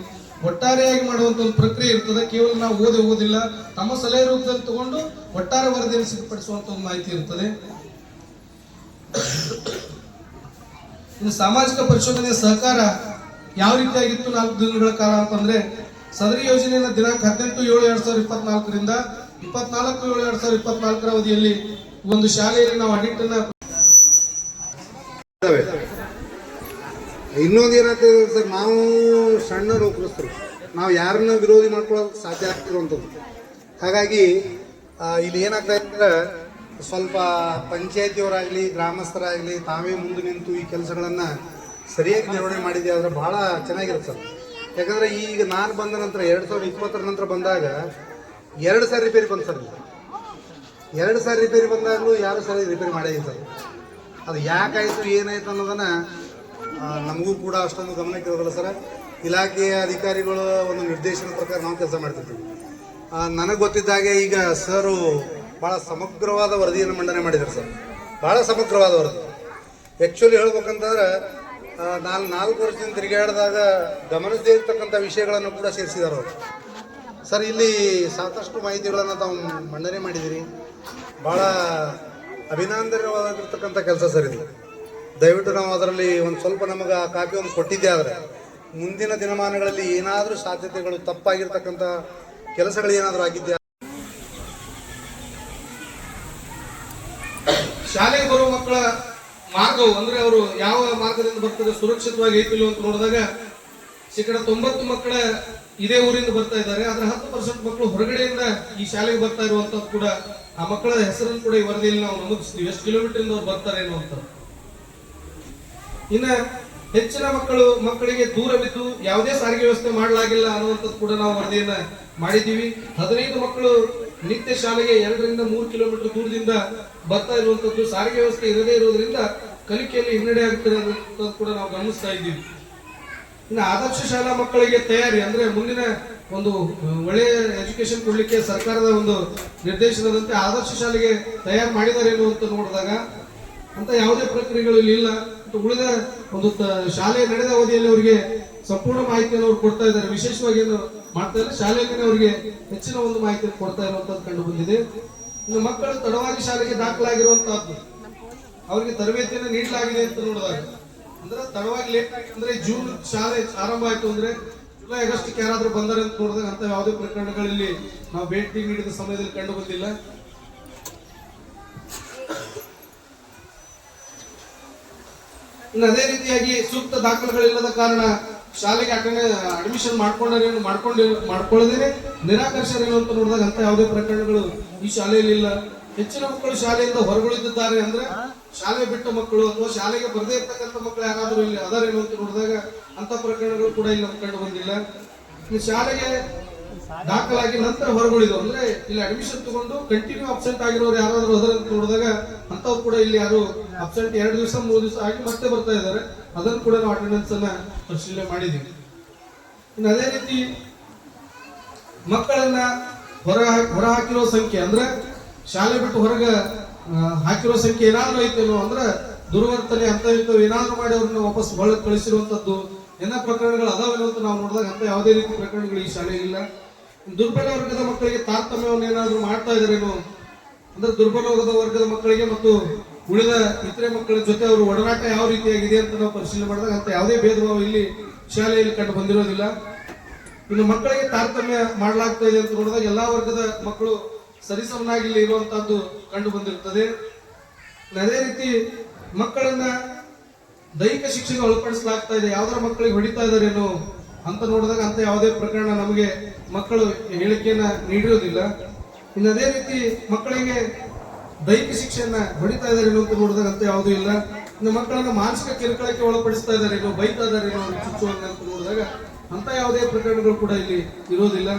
B: ಒಟ್ಟಾರೆಯಾಗಿ ಮಾಡುವಂತ ಒಂದು ಪ್ರಕ್ರಿಯೆ ಇರ್ತದೆ, ಕೇವಲ ನಾವು ಓದಿ ಹೋಗೋದಿಲ್ಲ, ತಮ್ಮ ಸಲಹೆ ರೂಪದಲ್ಲಿ ತಗೊಂಡು ಒಟ್ಟಾರೆ ವರದಿಯನ್ನು ಸಿದ್ಧಪಡಿಸುವಂತ ಒಂದು ಮಾಹಿತಿ ಇರ್ತದೆ. ಇನ್ನು ಸಾಮಾಜಿಕ ಪರಿಶೋಧನೆಯ ಸಹಕಾರ ಯಾವ ರೀತಿಯಾಗಿತ್ತು ನಾಲ್ಕು ದಿನಗಳ ಕಾಲ ಅಂತಂದ್ರೆ ಸದರಿ ಯೋಜನೆಯ ದಿನಾಂಕ ಹದಿನೆಂಟು ಏಳು ಎರಡ್ ಸಾವಿರದ ಇಪ್ಪತ್ನಾಲ್ಕರಿಂದ ಇಪ್ಪತ್ನಾಲ್ಕು ಏಳು ಎರಡ್ ಸಾವಿರದ ಇಪ್ಪತ್ನಾಲ್ಕರ ಅವಧಿಯಲ್ಲಿ ಒಂದು ಶಾಲೆಯಲ್ಲಿ ನಾವು ಅಡಿಟ್ ಅನ್ನ
C: ಏನಾಗ್ತದೆ ಸರ್, ನಾವು ಸಣ್ಣ ನೌಕರಸ್ಥರು. ನಾವು ಯಾರನ್ನ ವಿರೋಧಿ ಮಾಡ್ಕೊಳ್ಳೋಕೆ ಸಾಧ್ಯ ಆಗ್ತಿರುವಂಥದ್ದು ಹಾಗಾಗಿ ಇಲ್ಲಿ ಏನಾಗ್ತಾ ಇದೆ ಅಂದ್ರೆ ಸ್ವಲ್ಪ ಪಂಚಾಯತಿಯವರಾಗಲಿ, ಗ್ರಾಮಸ್ಥರಾಗಲಿ, ತಾವೇ ಮುಂದೆ ನಿಂತು ಈ ಕೆಲಸಗಳನ್ನು ಸರಿಯಾಗಿ ನಿರ್ವಹಣೆ ಮಾಡಿದೆ ಆದರೆ ಭಾಳ ಚೆನ್ನಾಗಿರುತ್ತೆ ಸರ್. ಯಾಕಂದ್ರೆ ಈಗ ನಾನು ಬಂದ ನಂತರ ಎರಡು ಸಾವಿರದ ಇಪ್ಪತ್ತರ ನಂತರ ಬಂದಾಗ ಎರಡು ಸಾರಿ ರಿಪೇರಿ ಬಂತು ಸರ್. ಎರಡು ಸಾರಿ ರಿಪೇರಿ ಬಂದಾಗಲೂ ಯಾರು ಸರಿ ರಿಪೇರಿ ಮಾಡೇ ಸರ್ ಅದು ಯಾಕಾಯಿತು, ಏನಾಯಿತು ಅನ್ನೋದನ್ನ ನಮಗೂ ಕೂಡ ಅಷ್ಟೊಂದು ಗಮನಕ್ಕೆ ಇರೋದಿಲ್ಲ ಸರ್. ಇಲಾಖೆಯ ಅಧಿಕಾರಿಗಳು ಒಂದು ನಿರ್ದೇಶನ ಪ್ರಕಾರ ನಾವು ಕೆಲಸ ಮಾಡ್ತಿರ್ತೀವಿ ನನಗೆ ಗೊತ್ತಿದ್ದಾಗೆ ಈಗ ಸರು ಭಾಳ ಸಮಗ್ರವಾದ ವರದಿಯನ್ನು ಮಂಡನೆ ಮಾಡಿದ್ದಾರೆ ಸರ್. ಭಾಳ ಸಮಗ್ರವಾದ ವರದಿ. ಆ್ಯಕ್ಚುಲಿ ಹೇಳ್ಬೇಕಂತಂದ್ರೆ ನಾನು ನಾಲ್ಕು ವರ್ಷದಿಂದ ತಿರುಗಾಡಿದಾಗ ಗಮನಿಸದೇ ಇರತಕ್ಕಂಥ ವಿಷಯಗಳನ್ನು ಕೂಡ ಸೇರಿಸಿದ್ದಾರೆ ಅವರು. ಸರ್, ಇಲ್ಲಿ ಸಾಕಷ್ಟು ಮಾಹಿತಿಗಳನ್ನು ತಾವು ಮಂಡನೆ ಮಾಡಿದ್ದೀರಿ ಭಾಳ ಅಭಿನಂದನವಾಗಿರ್ತಕ್ಕಂಥ ಕೆಲಸ ಸರ್ ಇದು. ದಯವಿಟ್ಟು ನಾವು ಅದರಲ್ಲಿ ಒಂದು ಸ್ವಲ್ಪ ನಮಗೆ ಆ ಕಾಪಿ ಒಂದು ಕೊಟ್ಟಿದ್ದೆ ಆದರೆ, ಮುಂದಿನ ದಿನಮಾನಗಳಲ್ಲಿ ಏನಾದರೂ ಸಾಧ್ಯತೆಗಳು ತಪ್ಪಾಗಿರ್ತಕ್ಕಂಥ ಕೆಲಸಗಳು ಏನಾದರೂ ಆಗಿದೆಯಾ?
B: ಶಾಲೆಗೆ ಬರುವ ಮಕ್ಕಳ ಮಾರ್ಗವು ಅಂದ್ರೆ ಅವರು ಯಾವ ಮಾರ್ಗದಿಂದ ಬರ್ತಾರೆ? ಸುರಕ್ಷಿತವಾಗಿ ಐತಿಲ್ಲ ಅಂತ ನೋಡಿದಾಗ ಶೇಕಡ ತೊಂಬತ್ತು ಮಕ್ಕಳ ಇದೇ ಊರಿಂದ ಬರ್ತಾ ಇದ್ದಾರೆ. ಆದ್ರೆ ಹತ್ತು ಪರ್ಸೆಂಟ್ ಮಕ್ಕಳು ಹೊರಗಡೆಯಿಂದ ಈ ಶಾಲೆಗೆ ಬರ್ತಾ ಇರುವಂತದ್ದು ಕೂಡ ಆ ಮಕ್ಕಳ ಹೆಸರನ್ನು ಕೂಡ ಈ ವರದಿಯಲ್ಲಿ ನಾವು ನಮಗಿಸ್ತೀವಿ ಎಷ್ಟು ಕಿಲೋಮೀಟರ್ ಇಂದ ಅವ್ರು ಬರ್ತಾರೆ ಅಂತ ಇನ್ನ ಹೆಚ್ಚಿನ ಮಕ್ಕಳು ಮಕ್ಕಳಿಗೆ ದೂರ ಬಿದ್ದು ಯಾವುದೇ ಸಾರಿಗೆ ವ್ಯವಸ್ಥೆ ಮಾಡಲಾಗಿಲ್ಲ ಅನ್ನುವಂಥದ್ದು ಕೂಡ ನಾವು ವರದಿಯನ್ನ ಮಾಡಿದ್ದೀವಿ. ಹದಿನೈದು ಮಕ್ಕಳು ನಿತ್ಯ ಶಾಲೆಗೆ ಎರಡರಿಂದ ಮೂರು ಕಿಲೋಮೀಟರ್ ದೂರದಿಂದ ಬರ್ತಾ ಇರುವಂತದ್ದು ಸಾರಿಗೆ ವ್ಯವಸ್ಥೆ ಇರದೇ ಇರೋದ್ರಿಂದ ಕಲಿಕೆಯಲ್ಲಿ ಹಿನ್ನಡೆ ಆಗ್ತಿರೋದು ಕೂಡ ನಾವು ಗಮನಿಸ್ತಾ ಇದ್ದೀವಿ. ಇನ್ನು ಆದರ್ಶ ಶಾಲಾ ಮಕ್ಕಳಿಗೆ ತಯಾರಿ ಅಂದ್ರೆ ಮುಂದಿನ ಒಂದು ಒಳ್ಳೆಯ ಎಜುಕೇಶನ್ ಕೊಡಲಿಕ್ಕೆ ಸರ್ಕಾರದ ಒಂದು ನಿರ್ದೇಶನದಂತೆ ಆದರ್ಶ ಶಾಲೆಗೆ ತಯಾರು ಮಾಡಿದ್ದಾರೆ ಅಂತ ನೋಡಿದಾಗ ಅಂತ ಯಾವುದೇ ಪ್ರಕ್ರಿಯೆಗಳು ಇಲ್ಲಿ ಇಲ್ಲ. ಮತ್ತು ಉಳಿದ ಒಂದು ಶಾಲೆ ನಡೆದ ಅವಧಿಯಲ್ಲಿ ಅವರಿಗೆ ಸಂಪೂರ್ಣ ಮಾಹಿತಿಯನ್ನು ಅವ್ರು ಕೊಡ್ತಾ ಇದ್ದಾರೆ. ವಿಶೇಷವಾಗಿ ಏನು ಮಾಡ್ತಾ ಇಲ್ಲ ಶಾಲೆಯಲ್ಲಿ ಅವರಿಗೆ ಹೆಚ್ಚಿನ ಒಂದು ಮಾಹಿತಿಯನ್ನು ಕೊಡ್ತಾ ಇರುವಂತದ್ದು ಕಂಡು ಬಂದಿದೆ. ಇನ್ನು ಮಕ್ಕಳು ತಡವಾಗಿ ಶಾಲೆಗೆ ದಾಖಲಾಗಿರುವಂತಹದ್ದು, ಅವರಿಗೆ ತರಬೇತಿಯನ್ನು ನೀಡಲಾಗಿದೆ ಅಂತ ನೋಡಿದಾಗ, ಅಂದ್ರೆ ತಡವಾಗಿ ಲೇಟ್ ಅಂದ್ರೆ ಜೂನ್ ಶಾಲೆ ಆರಂಭ ಆಯ್ತು ಅಂದ್ರೆ ಜುಲೈ, ಆಗಸ್ಟ್ ಯಾರಾದ್ರೂ ಬಂದರೆ ಅಂತ ನೋಡಿದಾಗ ಅಂತ ಯಾವುದೇ ಪ್ರಕರಣಗಳಲ್ಲಿ ನಾವು ಭೇಟಿ ನೀಡಿದ ಸಮಯದಲ್ಲಿ ಕಂಡು ಬಂದಿಲ್ಲ. ಇನ್ನು ಅದೇ ರೀತಿಯಾಗಿ ಸೂಕ್ತ ದಾಖಲೆಗಳಿಲ್ಲದ ಕಾರಣ ಶಾಲೆಗೆ ಅಟೆಂಡ್ ಅಡ್ಮಿಷನ್ ಮಾಡ್ಕೊಂಡರೇನು ಮಾಡ್ಕೊಂಡು, ಮಾಡ್ಕೊಳ್ಳದೇನೆ ನಿರಾಕರಿಸರೇನು ಅಂತ ನೋಡಿದಾಗ ಅಂತ ಯಾವುದೇ ಪ್ರಕರಣಗಳು ಈ ಶಾಲೆಯಲ್ಲಿ ಇಲ್ಲ. ಹೆಚ್ಚಿನ ಮಕ್ಕಳು ಶಾಲೆಯಿಂದ ಹೊರಗುಳಿದಿದ್ದಾರೆ ಅಂದ್ರೆ ಶಾಲೆ ಬಿಟ್ಟ ಮಕ್ಕಳು ಅಥವಾ ಶಾಲೆಗೆ ಬರದೇ ಇರ್ತಕ್ಕಂಥ ಮಕ್ಕಳು ಯಾರಾದರೂ ಇಲ್ಲಿ ಅದಾರೇನು ಅಂತ ನೋಡಿದಾಗ ಅಂತ ಪ್ರಕರಣಗಳು ಕೂಡ ಇಲ್ಲಿ ಕಂಡು ಬಂದಿಲ್ಲ. ಶಾಲೆಗೆ ದಾಖಲಾಗಿ ನಂತರ ಹೊರಗುಳಿದ್ರು ಅಂದ್ರೆ ಇಲ್ಲಿ ಅಡ್ಮಿಷನ್ ತಗೊಂಡು ಕಂಟಿನ್ಯೂ ಅಬ್ಸೆಂಟ್ ಆಗಿರೋರು ಯಾರಾದ್ರೂ ಅದರ ಅಂತ ನೋಡಿದಾಗ ಅಂತವ್ರು ಕೂಡ ಇಲ್ಲಿ ಯಾರು ಅಬ್ಸೆಂಟ್ ಎರಡು ದಿವಸ, ಮೂರು ದಿವಸ ಆಗಿ ಮತ್ತೆ ಬರ್ತಾ ಇದ್ದಾರೆ. ಅದನ್ನು ಕೂಡ ನಾವು ಅಟೆಂಡೆನ್ಸ್ ಅನ್ನ ಪರಿಶೀಲನೆ ಮಾಡಿದ್ದೀವಿ. ಇನ್ನು ಅದೇ ರೀತಿ ಮಕ್ಕಳನ್ನ ಹೊರ ಹೊರ ಹಾಕಿರೋ ಸಂಖ್ಯೆ, ಅಂದ್ರೆ ಶಾಲೆ ಬಿಟ್ಟು ಹೊರಗೆ ಹಾಕಿರೋ ಸಂಖ್ಯೆ ಏನಾದ್ರೂ ಐತೇನೋ, ಅಂದ್ರೆ ದುರ್ವರ್ತನೆ ಅಂತ ಇಂಥವು ಏನಾದ್ರೂ ಮಾಡಿ ಅವ್ರನ್ನ ವಾಪಸ್ ಒಳಗೆ ಕಳಿಸಿರುವಂತದ್ದು ಎಲ್ಲ ಪ್ರಕರಣಗಳು ಅದಾವೇನೋ ಅಂತ ನಾವು ನೋಡಿದಾಗ ಅಂತ ಯಾವುದೇ ರೀತಿ ಪ್ರಕರಣಗಳು ಈ ಶಾಲೆಗಿಲ್ಲ ದುರ್ಬಲ ವರ್ಗದ ಮಕ್ಕಳಿಗೆ ತಾರತಮ್ಯವನ್ನು ಏನಾದರೂ ಮಾಡ್ತಾ ಇದಾರೇನೋ ಅಂದ್ರೆ ದುರ್ಬಲ ವರ್ಗದ ಮಕ್ಕಳಿಗೆ ಮತ್ತು ಉಳಿದ ಇತರೆ ಮಕ್ಕಳ ಜೊತೆ ಅವರು ಒಡನಾಟ ಯಾವ ರೀತಿಯಾಗಿದೆ ಅಂತ ನಾವು ಪರಿಶೀಲನೆ ಮಾಡಿದಾಗ ಅಂತ ಯಾವುದೇ ಭೇದ ಭಾವ ಇಲ್ಲಿ ಶಾಲೆಯಲ್ಲಿ ಕಂಡು ಬಂದಿರೋದಿಲ್ಲ. ಇನ್ನು ಮಕ್ಕಳಿಗೆ ತಾರತಮ್ಯ ಮಾಡಲಾಗ್ತಾ ಇದೆ ಅಂತ ನೋಡಿದಾಗ ಎಲ್ಲಾ ವರ್ಗದ ಮಕ್ಕಳು ಸರಿಸಮನಾಗಿ ಇಲ್ಲಿ ಇರುವಂತಹದ್ದು ಕಂಡು ಬಂದಿರುತ್ತದೆ. ಅದೇ ರೀತಿ ಮಕ್ಕಳನ್ನ ದೈಹಿಕ ಶಿಕ್ಷೆಗೆ ಒಳಪಡಿಸಲಾಗ್ತಾ ಇದೆ. ಯಾವ್ದಾರ ಮಕ್ಕಳಿಗೆ ಹೊಡಿತಾ ಇದಾರೇನೋ ಅಂತ ನೋಡಿದಾಗ ಅಂತ ಯಾವುದೇ ಪ್ರಕರಣ ನಮಗೆ ಮಕ್ಕಳು ಹೇಳಿಕೆಯನ್ನ ನೀಡಿರೋದಿಲ್ಲ. ಇನ್ನು ಅದೇ ರೀತಿ ಮಕ್ಕಳಿಗೆ ದೈಹಿಕ ಶಿಕ್ಷೆಯನ್ನ ಹೊಡಿತಾ ಇದ್ದಾರೆ ಅಂತ ನೋಡಿದಾಗ ಅಂತ ಯಾವುದೂ ಇಲ್ಲ. ಇನ್ನು ಮಕ್ಕಳನ್ನ ಮಾನಸಿಕ ಕಿರುಕಳಕ್ಕೆ ಒಳಪಡಿಸ್ತಾ ಇದಾರೇನೋ ಬೈತಾ ಇದ್ದಾರೆ ಚುಚ್ಚುವಂಗ ಅಂತ ನೋಡಿದಾಗ ಅಂತ ಯಾವುದೇ ಪ್ರಕರಣಗಳು ಕೂಡ ಇಲ್ಲಿ ಇರೋದಿಲ್ಲ.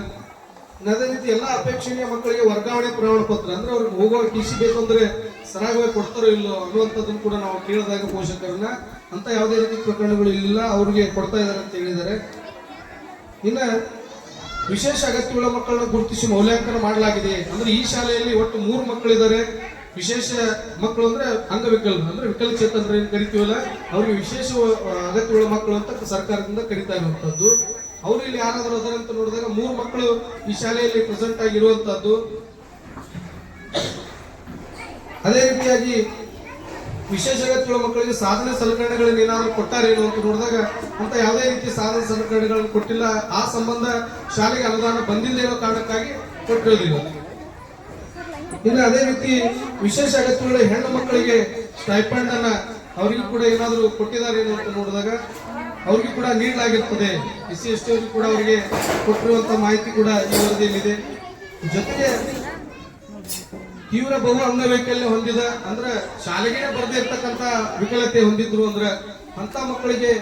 B: ಅದೇ ರೀತಿ ಎಲ್ಲಾ ಅಪೇಕ್ಷಣೀಯ ಮಕ್ಕಳಿಗೆ ವರ್ಗಾವಣೆ ಪ್ರಮಾಣ ಪತ್ರ, ಅಂದ್ರೆ ಅವ್ರಿಗೆ ಹೋಗುವ ಟಿ ಸಿ ಬೇಕು ಅಂದ್ರೆ ಸರಾಗವಾಗಿ ಕೊಡ್ತಾರೋ ಇಲ್ಲೋ ಅನ್ನುವಂಥದ್ದನ್ನು ಕೂಡ ನಾವು ಕೇಳಿದಾಗ ಪೋಷಕರನ್ನ ಅಂತ ಯಾವುದೇ ರೀತಿ ಪ್ರಕರಣಗಳು ಇಲ್ಲ, ಅವ್ರಿಗೆ ಕೊಡ್ತಾ ಇದ್ದಾರೆ ಅಂತ ಹೇಳಿದ್ದಾರೆ. ಇನ್ನ ವಿಶೇಷ ಅಗತ್ಯವುಳ್ಳ ಮಕ್ಕಳನ್ನ ಗುರುತಿಸಿ ಮೌಲ್ಯಾಂಕನ ಮಾಡಲಾಗಿದೆ. ಅಂದ್ರೆ ಈ ಶಾಲೆಯಲ್ಲಿ ಒಟ್ಟು ಮೂರು ಮಕ್ಕಳಿದ್ದಾರೆ. ವಿಶೇಷ ಮಕ್ಕಳು ಅಂದ್ರೆ ಅಂಗವಿಕಲ ಅಂದ್ರೆ ವಿಕಲಚೇತನರು ಏನು ಕರಿತೀವಲ್ಲ, ಅವ್ರಿಗೆ ವಿಶೇಷ ಅಗತ್ಯವುಳ್ಳ ಮಕ್ಕಳು ಅಂತ ಸರ್ಕಾರದಿಂದ ಕರಿತಾ ಇರುವಂತದ್ದು ಅವ್ರು ಇಲ್ಲಿ ಯಾರಾದರೂ ಅದರ ಅಂತ ನೋಡಿದಾಗ ಮೂರು ಮಕ್ಕಳು ಈ ಶಾಲೆಯಲ್ಲಿ ಪ್ರೆಸೆಂಟ್ ಆಗಿರುವಂತದ್ದು ಅದೇ ರೀತಿಯಾಗಿ ವಿಶೇಷ ಅಗತ್ಯಗಳ ಮಕ್ಕಳಿಗೆ ಸಾಧನೆ ಸಲಕರಣೆಗಳನ್ನ ಏನಾದ್ರು ಕೊಟ್ಟಾರೇನು ಅಂತ ನೋಡಿದಾಗ ಅಂತ ಯಾವುದೇ ರೀತಿ ಸಾಧನ ಸಲಕರಣೆಗಳನ್ನು ಕೊಟ್ಟಿಲ್ಲ. ಆ ಸಂಬಂಧ ಶಾಲೆಗೆ ಅನುದಾನ ಬಂದಿಲ್ಲ ಇರೋ ಕಾರಣಕ್ಕಾಗಿ ಕೊಟ್ಟಿರೋದಿಲ್ಲ ಇನ್ನು ಅದೇ ರೀತಿ ವಿಶೇಷ ಅಗತ್ಯಗಳ ಹೆಣ್ಣು ಮಕ್ಕಳಿಗೆ ಸ್ಟೈಪಂಡ್ ಅನ್ನ ಅವರಿಗೂ ಕೂಡ ಏನಾದರೂ ಕೊಟ್ಟಿದ್ದಾರೇನು ಅಂತ ನೋಡಿದಾಗ ಅವ್ರಿಗೆ ಕೂಡ ನೀಡಲಾಗಿರ್ತದೆ. ಎಸ್ ಸಿ ಕೂಡ ಅವರಿಗೆ ಕೊಟ್ಟಿರುವಂತ ಮಾಹಿತಿ ಕೂಡ ಈ ವರದಿಯಲ್ಲಿದೆ. ಜೊತೆಗೆ ತೀವ್ರ ಬಹು ಅಂಗವೈಕಲ್ಯ ಹೊಂದಿದ, ಅಂದ್ರೆ ಶಾಲೆಗೆ ಬರದೇ ಇರ್ತಕ್ಕಂತ ವಿಕಲತೆ ಹೊಂದಿದ್ರು ಅಂದ್ರೆ ಅಂತ ಮಕ್ಕಳಿಗೆ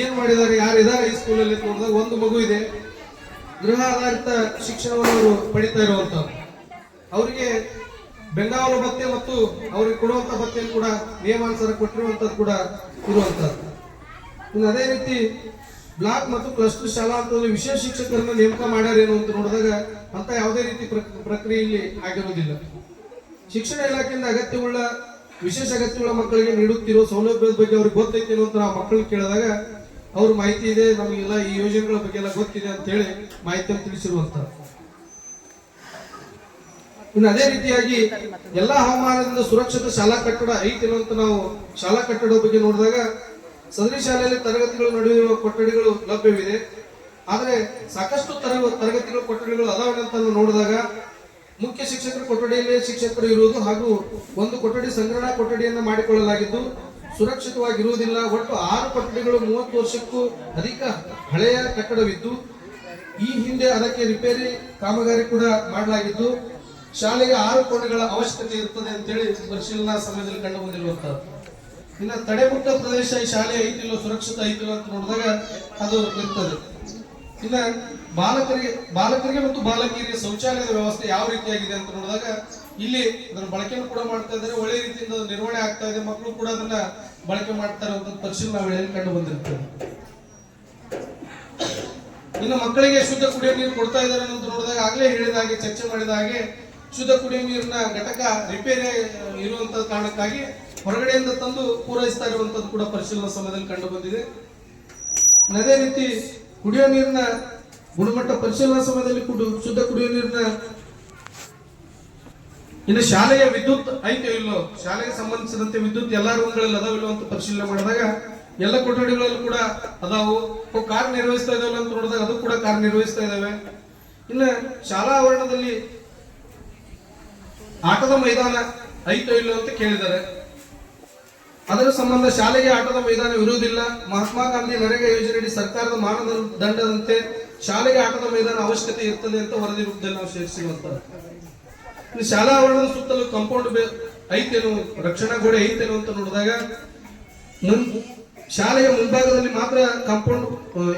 B: ಏನ್ ಮಾಡಿದ್ದಾರೆ ಯಾರು ಇದ್ದಾರೆ ಈ ಸ್ಕೂಲಲ್ಲಿ ನೋಡಿದಾಗ ಒಂದು ಮಗು ಇದೆ. ಗೃಹ ಆಧಾರಿತ ಶಿಕ್ಷಣವನ್ನು ಅವರು ಪಡಿತಾ ಇರುವಂತದ್ದು ಅವರಿಗೆ ಬೆಂಗಾವಲು ಭತ್ತೆ ಮತ್ತು ಅವರಿಗೆ ಕೊಡುವಂತ ಭತ್ತೆಯನ್ನು ಕೂಡ ನಿಯಮಾನುಸಾರ ಕೊಟ್ಟಿರುವಂತದ್ದು ಕೂಡ ಇರುವಂತದ್ದು ಇನ್ನು ಅದೇ ರೀತಿ ಬ್ಲಾಕ್ ಮತ್ತು ಕ್ಲಸ್ಟರ್ ಶಾಲಾ ಅಂತಂದ್ರೆ ವಿಶೇಷ ಶಿಕ್ಷಕರನ್ನ ನೇಮಕ ಮಾಡ್ಯಾರೇನು ಅಂತ ನೋಡಿದಾಗ ಅಂತ ಯಾವುದೇ ರೀತಿ ಪ್ರಕ್ರಿಯೆಯಲ್ಲಿ ಆಗಿರುವುದಿಲ್ಲ. ಶಿಕ್ಷಣ ಇಲಾಖೆಯಿಂದ ಅಗತ್ಯವುಳ್ಳ, ವಿಶೇಷ ಅಗತ್ಯವುಳ್ಳ ಮಕ್ಕಳಿಗೆ ನೀಡುತ್ತಿರುವ ಸೌಲಭ್ಯದ ಬಗ್ಗೆ ಅವ್ರಿಗೆ ಗೊತ್ತೈತೇನೋ ಅಂತ ನಾವು ಮಕ್ಕಳಿಗೆ ಕೇಳಿದಾಗ ಅವ್ರ ಮಾಹಿತಿ ಇದೆ, ನಮಗೆಲ್ಲ ಈ ಯೋಜನೆಗಳ ಬಗ್ಗೆ ಎಲ್ಲ ಗೊತ್ತಿದೆ ಅಂತ ಹೇಳಿ ಮಾಹಿತಿಯನ್ನು ತಿಳಿಸಿರುವಂತ. ಇನ್ನು ಅದೇ ರೀತಿಯಾಗಿ ಎಲ್ಲಾ ಹವಾಮಾನದಿಂದ ಸುರಕ್ಷಿತ ಶಾಲಾ ಕಟ್ಟಡ ಐತಿ ಅಂತ ನಾವು ಶಾಲಾ ಕಟ್ಟಡ ಬಗ್ಗೆ ನೋಡಿದಾಗ ಸದರಿ ಶಾಲೆಯಲ್ಲಿ ತರಗತಿಗಳು ನಡೆಯುವ ಕೊಠಡಿಗಳು ಲಭ್ಯವಿದೆ. ಆದರೆ ಸಾಕಷ್ಟು ತರ ತರಗತಿಗಳು ಕೊಠಡಿಗಳು ಅದಾವೆ ಅಂತ ನೋಡಿದಾಗ ಮುಖ್ಯ ಶಿಕ್ಷಕರ ಕೊಠಡಿಯಲ್ಲಿ ಶಿಕ್ಷಕರು ಇರುವುದು ಹಾಗೂ ಒಂದು ಕೊಠಡಿ ಸಂಗ್ರಹಣಾ ಕೊಠಡಿಯನ್ನು ಮಾಡಿಕೊಳ್ಳಲಾಗಿದ್ದು ಸುರಕ್ಷಿತವಾಗಿರುವುದಿಲ್ಲ. ಒಟ್ಟು ಆರು ಕೊಠಡಿಗಳು ಮೂವತ್ತು ವರ್ಷಕ್ಕೂ ಅಧಿಕ ಹಳೆಯ ಕಟ್ಟಡವಿದ್ದು, ಈ ಹಿಂದೆ ಅದಕ್ಕೆ ರಿಪೇರಿ ಕಾಮಗಾರಿ ಕೂಡ ಮಾಡಲಾಗಿದ್ದು, ಶಾಲೆಗೆ ಆರು ಕೋಣೆಗಳ ಅವಶ್ಯಕತೆ ಇರುತ್ತದೆ ಅಂತೇಳಿ ಪರಿಶೀಲನಾ ಸಮಯದಲ್ಲಿ ಕಂಡು ಬಂದಿರುವಂತದ್ದು ಇನ್ನು ಮುಟ್ಟ ಪ್ರದೇಶ ಈ ಶಾಲೆ ಐತಿಲ್ಲ ಸುರಕ್ಷಿತ ಐತಿಲ್ಲ ಅಂತ ನೋಡಿದಾಗ ಅದು ಇರ್ತದೆ. ಇನ್ನ ಬಾಲಕರಿಗೆ ಬಾಲಕರಿಗೆ ಮತ್ತು ಬಾಲಕಿಯರಿಗೆ ಶೌಚಾಲಯದ ವ್ಯವಸ್ಥೆ ಯಾವ ರೀತಿಯಾಗಿದೆ ಅಂತ ನೋಡಿದಾಗ ಇಲ್ಲಿ ಅದರ ಬಳಕೆಯನ್ನು ಕೂಡ ಮಾಡ್ತಾ ಇದ್ದಾರೆ. ಒಳ್ಳೆ ರೀತಿಯಿಂದ ನಿರ್ವಹಣೆ ಆಗ್ತಾ ಇದೆ. ಮಕ್ಕಳು ಕೂಡ ಅದನ್ನ ಬಳಕೆ ಮಾಡ್ತಾ ಇರುವಂತ ಪರಿಶೀಲನಾ ವೇಳೆಯಲ್ಲಿ ಕಂಡು ಬಂದಿರ್ತದೆ ಇನ್ನು ಮಕ್ಕಳಿಗೆ ಶುದ್ಧ ಕುಡಿಯೋ ನೀರು ಕೊಡ್ತಾ ಇದ್ದಾರೆ ಅಂತ ನೋಡಿದಾಗ ಆಗ್ಲೇ ಹೇಳಿದ ಹಾಗೆ, ಚರ್ಚೆ ಮಾಡಿದ ಹಾಗೆ ಶುದ್ಧ ಕುಡಿಯೋ ನೀರಿನ ಘಟಕ ರಿಪೇರಿ ಇರುವಂತ ಕಾರಣಕ್ಕಾಗಿ ಹೊರಗಡೆಯಿಂದ ತಂದು ಪೂರೈಸ್ತಾ ಇರುವಂತದ್ದು ಕೂಡ ಪರಿಶೀಲನಾ ಸಮಯದಲ್ಲಿ ಕಂಡು ಬಂದಿದೆ. ಅದೇ ರೀತಿ ಕುಡಿಯೋ ನೀರಿನ ಗುಣಮಟ್ಟ ಪರಿಶೀಲನಾ ಸಮಯದಲ್ಲಿ ಶುದ್ಧ ಕುಡಿಯೋ ನೀರಿನ ಇನ್ನು ಶಾಲೆಯ ವಿದ್ಯುತ್ ಐತೆ ಇಲ್ಲೋ, ಶಾಲೆಗೆ ಸಂಬಂಧಿಸಿದಂತೆ ವಿದ್ಯುತ್ ಎಲ್ಲ ರೂಮ್ಗಳಲ್ಲಿ ಅದಾವಿಲ್ಲೋ ಅಂತ ಪರಿಶೀಲನೆ ಮಾಡಿದಾಗ ಎಲ್ಲ ಕೊಠಡಿಗಳಲ್ಲೂ ಕೂಡ ಅದಾವು ಕಾರ್ಯ ಕಾರ್ಯನಿರ್ವಹಿಸ್ತಾ ಇದಾವೆ ಅಂತ ನೋಡಿದಾಗ ಅದು ಕೂಡ ಕಾರ್ಯನಿರ್ವಹಿಸ್ತಾ ಇದಾವೆ. ಇನ್ನು ಶಾಲಾ ಆವರಣದಲ್ಲಿ ಆಟದ ಮೈದಾನ ಐತೋ ಇಲ್ಲೋ ಅಂತ ಕೇಳಿದ್ದಾರೆ. ಅದರ ಸಂಬಂಧ ಶಾಲೆಗೆ ಆಟದ ಮೈದಾನ ಇರುವುದಿಲ್ಲ. ಮಹಾತ್ಮ ಗಾಂಧಿ ನರೇಗಾ ಯೋಜನೆಯಡಿ ಸರ್ಕಾರದ ಮಾನದಂಡದಂತೆ ಶಾಲೆಗೆ ಆಟದ ಮೈದಾನ ಅವಶ್ಯಕತೆ ಇರ್ತದೆ ಅಂತ ವರದಿ ರೂಪದಲ್ಲಿ ನಾವು ಸೇರಿಸಿರುವಂತ ಶಾಲಾ ಆವರಣದ ಸುತ್ತಲೂ ಕಾಂಪೌಂಡ್ ಐತೇನು ರಕ್ಷಣಾ ಗೋಡೆ ಐತೇನು ಅಂತ ನೋಡಿದಾಗ ಮುನ್ ಶಾಲೆಯ ಮುಂಭಾಗದಲ್ಲಿ ಮಾತ್ರ ಕಾಂಪೌಂಡ್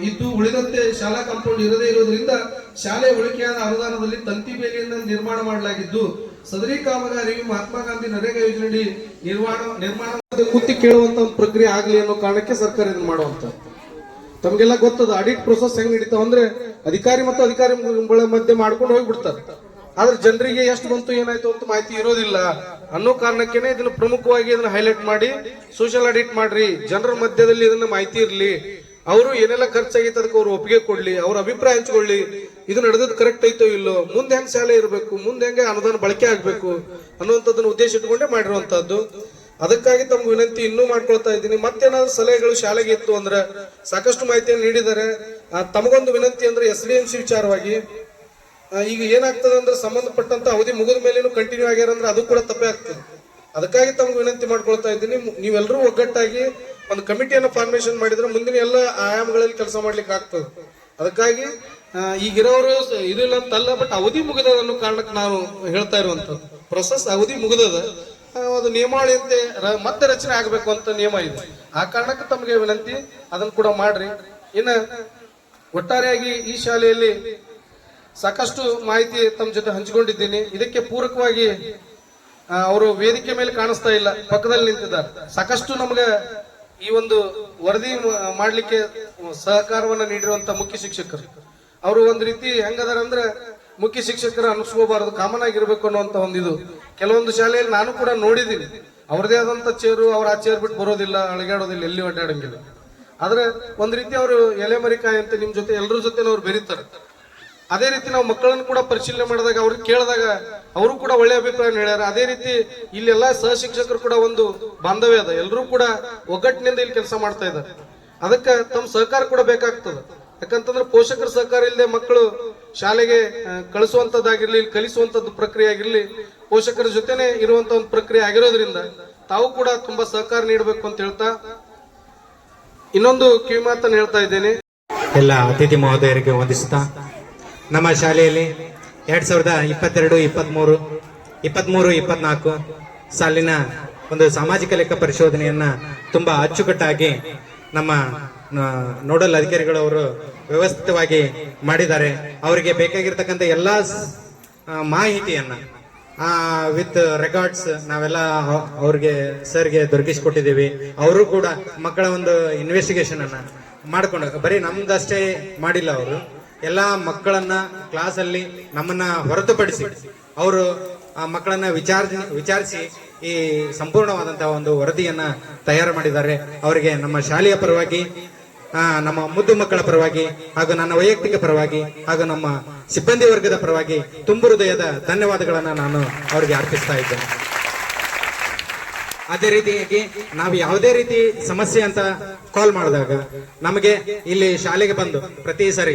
B: ಇದ್ದು ಉಳಿದಂತೆ ಶಾಲಾ ಕಾಂಪೌಂಡ್ ಇರದೇ ಇರುವುದರಿಂದ ಶಾಲೆಯ ಉಳಿಕೆಯಾದ ಅನುದಾನದಲ್ಲಿ ತಂತಿ ಬೇಲಿಯನ್ನು ನಿರ್ಮಾಣ ಮಾಡಲಾಗಿದ್ದು ಸದರಿ ಕಾಮಗಾರಿಯು ಮಹಾತ್ಮ ಗಾಂಧಿ ನರೇಗಾ ಯೋಜನೆಯಡಿ ನಿರ್ಮಾಣ ನಿರ್ಮಾಣ ಕೂತಿ ಕೇಳುವಂತ ಒಂದು ಪ್ರಕ್ರಿಯೆ ಆಗಲಿ ಅನ್ನೋ ಕಾರಣಕ್ಕೆ ಸರ್ಕಾರ ಇದನ್ನ ಮಾಡುವಂತ. ತಮಗೆಲ್ಲ ಗೊತ್ತದ ಆಡಿಟ್ ಪ್ರೊಸೆಸ್ ಹೆಂಗ್ ನಡೀತಾವ ಅಂದ್ರೆ ಅಧಿಕಾರಿ ಮತ್ತು ಅಧಿಕಾರಿ ಮಧ್ಯೆ ಮಾಡ್ಕೊಂಡು ಹೋಗ್ಬಿಡ್ತಾರೆ. ಆದ್ರೆ ಜನರಿಗೆ ಎಷ್ಟು ಬಂತು, ಏನಾಯ್ತು ಅಂತ ಮಾಹಿತಿ ಇರೋದಿಲ್ಲ. ಅನ್ನೋ ಕಾರಣಕ್ಕೇನೆ ಇದನ್ನ ಪ್ರಮುಖವಾಗಿ ಇದನ್ನ ಹೈಲೈಟ್ ಮಾಡಿ ಸೋಷಿಯಲ್ ಆಡಿಟ್ ಮಾಡ್ರಿ. ಜನರ ಮಧ್ಯದಲ್ಲಿ ಇದನ್ನ ಮಾಹಿತಿ ಇರ್ಲಿ. ಅವರು ಏನೆಲ್ಲ ಖರ್ಚಾಗಿತ್ತು ಅದಕ್ಕೆ ಅವ್ರು ಒಪ್ಪಿಗೆ ಕೊಡ್ಲಿ, ಅವ್ರ ಅಭಿಪ್ರಾಯ ಹಂಚ್ಕೊಳ್ಳಿ, ಇದು ನಡೆದದ್ದು ಕರೆಕ್ಟ್ ಐತೋ ಇಲ್ಲೋ, ಮುಂದೆ ಹೆಂಗ್ ಶಾಲೆ ಇರಬೇಕು, ಮುಂದೆ ಹೆಂಗೆ ಅನುದಾನ ಬಳಕೆ ಆಗ್ಬೇಕು ಅನ್ನುವಂಥದ್ದನ್ನ ಉದ್ದೇಶ ಇಟ್ಕೊಂಡೆ ಮಾಡಿರುವಂತಹದ್ದು ಅದಕ್ಕಾಗಿ ತಮ್ಗೆ ವಿನಂತಿ ಇನ್ನೂ ಮಾಡ್ಕೊಳ್ತಾ ಇದ್ದೀನಿ. ಮತ್ತೇನಾದ್ರು ಸಲಹೆಗಳು ಶಾಲೆಗೆ ಇತ್ತು ಅಂದ್ರೆ ಸಾಕಷ್ಟು ಮಾಹಿತಿಯನ್ನು ನೀಡಿದ್ದಾರೆ. ತಮಗೊಂದು ವಿನಂತಿ ಅಂದ್ರೆ ಎಸ್ ಡಿ ಎಂ ಸಿ ವಿಚಾರವಾಗಿ ಈಗ ಏನಾಗ್ತದೆ ಅಂದ್ರೆ ಸಂಬಂಧಪಟ್ಟಂತ ಅವಧಿ ಮುಗಿದ ಮೇಲೇನು ಕಂಟಿನ್ಯೂ ಆಗ್ಯಾರ ಅಂದ್ರೆ ಅದು ಕೂಡ ತಪ್ಪೇ ಆಗ್ತದೆ. ಅದಕ್ಕಾಗಿ ತಮ್ಗೆ ವಿನಂತಿ ಮಾಡ್ಕೊಳ್ತಾ ಇದ್ದೀನಿ. ನೀವೆಲ್ಲರೂ ಒಗ್ಗಟ್ಟಾಗಿ ಒಂದು ಕಮಿಟಿಯನ್ನು ಫಾರ್ಮೇಶನ್ ಮಾಡಿದ್ರೆ ಮುಂದಿನ ಎಲ್ಲ ಆಯಾಮಗಳಲ್ಲಿ ಕೆಲಸ ಮಾಡ್ಲಿಕ್ಕೆ ಆಗ್ತದೆ. ಅದಕ್ಕಾಗಿ ಈಗಿರೋರು ಇದಿಲ್ಲ ಅಂತಲ್ಲ ಬಟ್ ಅವಧಿ ಮುಗಿದದ ಅನ್ನೋ ಕಾರಣಕ್ಕೆ ನಾವು ಹೇಳ್ತಾ ಇರುವಂತದ್ದು ಪ್ರೊಸೆಸ್ ಅವಧಿ ಮುಗಿದದ ಅದು ನಿಯಮಾವಳಿಯಂತೆ ಮತ್ತೆ ರಚನೆ ಆಗಬೇಕು ಅಂತ ನಿಯಮ ಇದೆ. ಆ ಕಾರಣಕ್ಕೆ ತಮಗೆ ವಿನಂತಿ, ಅದನ್ನ ಕೂಡ ಮಾಡ್ರಿ. ಇನ್ನ ಒಟ್ಟಾರೆಯಾಗಿ ಈ ಶಾಲೆಯಲ್ಲಿ ಸಾಕಷ್ಟು ಮಾಹಿತಿ ತಮ್ಮ ಜೊತೆ ಹಂಚಿಕೊಂಡಿದ್ದೀನಿ. ಇದಕ್ಕೆ ಪೂರಕವಾಗಿ ಅವರು ವೇದಿಕೆ ಮೇಲೆ ಕಾಣಿಸ್ತಾ ಇಲ್ಲ, ಪಕ್ಕದಲ್ಲಿ ನಿಂತಿದ್ದಾರೆ. ಸಾಕಷ್ಟು ನಮ್ಗೆ ಈ ಒಂದು ವರದಿ ಮಾಡಲಿಕ್ಕೆ ಸಹಕಾರವನ್ನ ನೀಡಿರುವಂತ ಮುಖ್ಯ ಶಿಕ್ಷಕರು. ಅವರು ಒಂದ್ ರೀತಿ ಹೆಂಗದಾರ ಅಂದ್ರೆ ಮುಖ್ಯ ಶಿಕ್ಷಕರ ಅನಿಸ್ಕೋಬಾರದು ಕಾಮನ್ ಆಗಿರ್ಬೇಕು ಅನ್ನುವಂತ ಒಂದಿದು. ಕೆಲವೊಂದು ಶಾಲೆಯಲ್ಲಿ ನಾನು ಕೂಡ ನೋಡಿದ್ದೀನಿ. ಅವ್ರದೇ ಆದಂತ ಚೇರು, ಅವ್ರ ಆ ಚೇರ್ ಬಿಟ್ಟು ಬರೋದಿಲ್ಲ, ಅಳಗಾಡೋದಿಲ್ಲ, ಎಲ್ಲಿ ಅಡ್ಡಾಡಂಗಿಲ್ಲ ಆದ್ರೆ ಒಂದ್ ರೀತಿ ಅವರು ಎಲೆ ಮರಿಕಾಯಿ ಅಂತ ನಿಮ್ ಜೊತೆ ಎಲ್ಲರ ಜೊತೆ ಅವ್ರು ಬೆರೀತಾರೆ. ಅದೇ ರೀತಿ ನಾವು ಮಕ್ಕಳನ್ನು ಕೂಡ ಪರಿಶೀಲನೆ ಮಾಡಿದಾಗ ಅವ್ರಿಗೆ ಕೇಳಿದಾಗ ಅವರು ಕೂಡ ಒಳ್ಳೆ ಅಭಿಪ್ರಾಯ ಹೇಳ್ಯಾರ. ಅದೇ ರೀತಿ ಇಲ್ಲೆಲ್ಲ ಸಹ ಶಿಕ್ಷಕರು ಕೂಡ ಒಂದು ಬಾಂಧವ್ಯ ಅದ. ಎಲ್ಲರೂ ಕೂಡ ಒಗ್ಗಟ್ಟಿನಿಂದ ಇಲ್ಲಿ ಕೆಲಸ ಮಾಡ್ತಾ ಇದ್ದಾರೆ ಅದಕ್ಕೆ ತಮ್ಮ ಸಹಕಾರ ಕೂಡ ಬೇಕಾಗ್ತದೆ. ಯಾಕಂತಂದ್ರೆ ಪೋಷಕರ ಸಹಕಾರ ಇಲ್ಲದೆ ಮಕ್ಕಳು ಶಾಲೆಗೆ ಕಳಿಸುವಂತದ್ದಾಗಿರ್ಲಿ, ಇಲ್ಲಿ ಕಲಿಸುವಂತದ್ದು ಪ್ರಕ್ರಿಯೆ ಆಗಿರ್ಲಿ, ಪೋಷಕರ ಜೊತೆನೆ ಇರುವಂತ ಒಂದು ಪ್ರಕ್ರಿಯೆ ಆಗಿರೋದ್ರಿಂದ ತಾವು ಕೂಡ ತುಂಬಾ ಸಹಕಾರ ನೀಡಬೇಕು ಅಂತ ಹೇಳ್ತಾ ಇನ್ನೊಂದು ಕಿವಿಮಾತನ್ನು ಹೇಳ್ತಾ ಇದ್ದೇನೆ.
A: ಎಲ್ಲ ಅತಿಥಿ ಮಹೋದಯರಿಗೆ ವಂದಿಸುತ್ತಾ, ನಮ್ಮ ಶಾಲೆಯಲ್ಲಿ ಎರಡ್ ಸಾವಿರದ ಇಪ್ಪತ್ತೆರಡು ಇಪ್ಪತ್ತ್ಮೂರು ಇಪ್ಪತ್ತ್ಮೂರು ಇಪ್ಪತ್ನಾಲ್ಕು ಸಾಲಿನ ಒಂದು ಸಾಮಾಜಿಕ ಲೆಕ್ಕ ಪರಿಶೋಧನೆಯನ್ನ ತುಂಬಾ ಅಚ್ಚುಕಟ್ಟಾಗಿ ನಮ್ಮ ನೋಡಲ್ ಅಧಿಕಾರಿಗಳು ಅವರು ವ್ಯವಸ್ಥಿತವಾಗಿ ಮಾಡಿದ್ದಾರೆ. ಅವರಿಗೆ ಬೇಕಾಗಿರ್ತಕ್ಕಂಥ ಎಲ್ಲಾ ಮಾಹಿತಿಯನ್ನ ವಿತ್ ರೆಕಾರ್ಡ್ಸ್ ನಾವೆಲ್ಲ ಅವ್- ಅವ್ರಿಗೆ, ಸರ್ಗೆ ದೊರಕಿಸಿಕೊಟ್ಟಿದ್ದೀವಿ. ಅವರು ಕೂಡ ಮಕ್ಕಳ ಒಂದು ಇನ್ವೆಸ್ಟಿಗೇಷನ್ ಅನ್ನ ಮಾಡ್ಕೊಂಡು ಬರೀ ನಮ್ದಷ್ಟೇ ಮಾಡಿಲ್ಲ ಅವರು. ಎಲ್ಲಾ ಮಕ್ಕಳನ್ನ ಕ್ಲಾಸ್ ಅಲ್ಲಿ ನಮ್ಮನ್ನ ಹೊರತುಪಡಿಸಿ ಅವರು ಆ ಮಕ್ಕಳನ್ನ ವಿಚಾರ ವಿಚಾರಿಸಿ ಈ ಸಂಪೂರ್ಣವಾದಂತಹ ಒಂದು ವರದಿಯನ್ನ ತಯಾರು ಮಾಡಿದ್ದಾರೆ. ಅವರಿಗೆ ನಮ್ಮ ಶಾಲೆಯ ಪರವಾಗಿ ನಮ್ಮ ಮುದ್ದು ಮಕ್ಕಳ ಪರವಾಗಿ ಹಾಗೂ ನನ್ನ ವೈಯಕ್ತಿಕ ಪರವಾಗಿ ಹಾಗೂ ನಮ್ಮ ಸಿಬ್ಬಂದಿ ವರ್ಗದ ಪರವಾಗಿ ತುಂಬು ಹೃದಯದ ಧನ್ಯವಾದಗಳನ್ನ ನಾನು ಅವರಿಗೆ ಅರ್ಪಿಸ್ತಾ ಇದ್ದೇನೆ. ಅದೇ ರೀತಿಯಾಗಿ ನಾವು ಯಾವುದೇ ರೀತಿ ಸಮಸ್ಯೆ ಅಂತ ಕಾಲ್ ಮಾಡಿದಾಗ ನಮಗೆ ಇಲ್ಲಿ ಶಾಲೆಗೆ ಬಂದು ಪ್ರತಿ ಸರಿ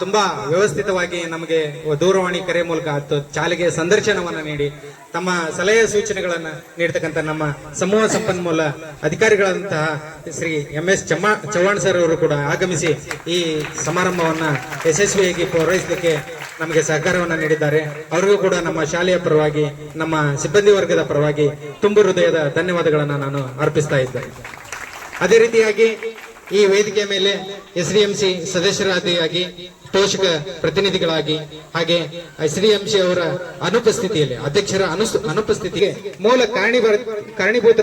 A: ತುಂಬಾ ವ್ಯವಸ್ಥಿತವಾಗಿ ನಮಗೆ ದೂರವಾಣಿ ಕರೆ ಮೂಲಕ ಚಾಲಿಗೆ ಸಂದರ್ಶನವನ್ನ ನೀಡಿ, ತಮ್ಮ ಸಲಹೆ ಸೂಚನೆಗಳನ್ನ ನೀಡ್ತಕ್ಕಂಥ ನಮ್ಮ ಸಮೂಹ ಸಂಪನ್ಮೂಲ ಅಧಿಕಾರಿಗಳಂತಹ ಶ್ರೀ ಎಂ ಎಸ್ ಚಮ್ಮ, ಚವ್ಹಾಣ್ ಸರ್ ಅವರು ಕೂಡ ಆಗಮಿಸಿ ಈ ಸಮಾರಂಭವನ್ನ ಯಶಸ್ವಿಯಾಗಿ ಪೂರೈಸಲಿಕ್ಕೆ ನಮಗೆ ಸಹಕಾರವನ್ನು ನೀಡಿದ್ದಾರೆ. ಅವರಿಗೂ ಕೂಡ ನಮ್ಮ ಶಾಲೆಯ ಪರವಾಗಿ, ನಮ್ಮ ಸಿಬ್ಬಂದಿ ವರ್ಗದ ಪರವಾಗಿ ತುಂಬು ಹೃದಯದ ಧನ್ಯವಾದಗಳನ್ನು ನಾನು ಅರ್ಪಿಸ್ತಾ ಇದ್ದೇನೆ ಅದೇ ರೀತಿಯಾಗಿ ಈ ವೇದಿಕೆಯ ಮೇಲೆ ಎಸ್ ಡಿ ಎಂ ಸಿ ಸದಸ್ಯರಾದಿಯಾಗಿ ಪೋಷಕ ಪ್ರತಿನಿಧಿಗಳಾಗಿ ಹಾಗೆ ಎಸ್ ಡಿ ಎಂ ಸಿ ಅವರ ಅನುಪಸ್ಥಿತಿಯಲ್ಲಿ, ಅಧ್ಯಕ್ಷರ ಅನುಸ್- ಅನುಪಸ್ಥಿತಿಗೆ ಮೂಲ ಕಾರಣೀಭೂತ ಕಾರಣೀಭೂತ